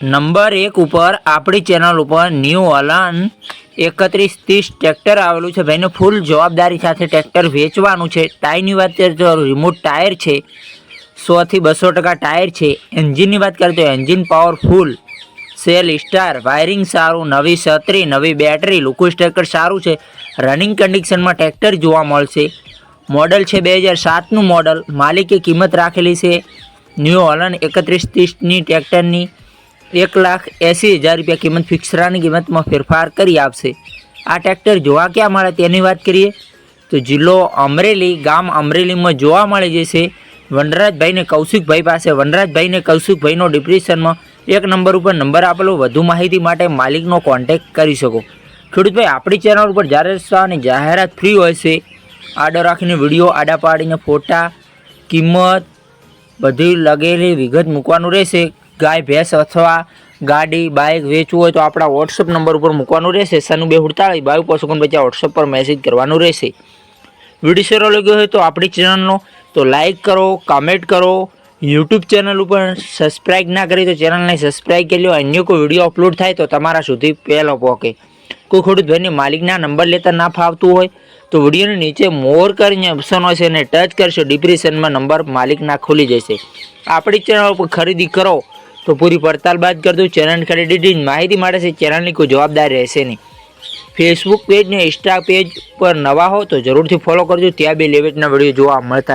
Number એક ઉપર આપણી ચેનલ ઉપર ન્યૂ અલન એકત્રીસ ત્રીસ ટ્રેક્ટર આવેલું છે. ભાઈને ફૂલ જવાબદારી સાથે ટ્રેક્ટર વેચવાનું છે. ટાયરની વાત કરીએ તો રિમોટ ટાયર છે. સોથી બસો ટકા ટાયર છે. એન્જિનની વાત કરીએ તો engine powerful self start wiring સારું, નવી છત્રી, નવી બેટરી લુકુસ ટ્રેક્ટર સારું છે. રનિંગ કન્ડિશનમાં ટ્રેક્ટર જોવા મળશે. મોડલ છે બે હજાર સાતનું મોડલ માલિકે કિંમત રાખેલી છે. ન્યૂ હોલન એકત્રીસ ત્રીસની ટ્રેક્ટરની એક લાખ એંસી હજાર રૂપિયા કિંમત ફિક્સરાની કિંમતમાં ફેરફાર કરી આપશે. આ ટ્રેક્ટર જોવા ક્યાં મળે તેની વાત કરીએ તો જિલ્લો અમરેલી, ગામ અમરેલીમાં જોવા મળી જશે. વનરાજભાઈને કૌશિકભાઈ પાસે, વનરાજભાઈને કૌશિકભાઈનો ડિપ્રેશનમાં એક નંબર ઉપર નંબર આપેલો. વધુ માહિતી માટે માલિકનો કોન્ટેક કરી શકો. ખેડૂતભાઈ, આપણી ચેનલ ઉપર જ્યારે અને જાહેરાત ફ્રી હોય છે, આડો રાખીને વીડિયો આડા પાડીને ફોટા, કિંમત બધી લગેલી વિગત મૂકવાનું રહેશે. ગાય, ભેંસ અથવા ગાડી બાઇક વેચવું હોય તો આપણા વોટ્સઅપ નંબર ઉપર મૂકવાનું રહેશે. સનું બે હુડતાળી બાયુ પશુકન ઓગણપચાસ વોટ્સઅપ પર મેસેજ કરવાનું રહેશે. વીડિયો સારો લાગ્યો હોય તો આપણી ચેનલનો તો લાઇક કરો કમેન્ટ કરો. યુટ્યુબ ચેનલ ઉપર સબસ્ક્રાઈબ ના કરી તો ચેનલને સબસ્ક્રાઈબ કરી લો. અન્ય કોઈ વીડિયો અપલોડ થાય તો તમારા સુધી પહેલો પહોંચે. કોઈ ખેડૂત ભાઈને માલિકના નંબર લેતા ના ફાવતું હોય તો વિડીયોની નીચે મોર કરીને ઓપ્શન હોય છે અને ટચ કરશો ડિપ્રેશનમાં નંબર માલિકના ખુલી જશે. આપણી ચેનલ ઉપર ખરીદી કરો. તો પૂરી પડતાલ બાદ કરતું ચેનલ ખરીદી માહિતી માટે છે, ચેનલની કોઈ જવાબદારી રહેશે નહીં. ફેસબુક પેજ ને ઇન્સ્ટા પેજ પર નવા હો તો જરૂરથી ફોલો કરજો, ત્યાં બે લેવેટના વીડિયો જોવા મળતા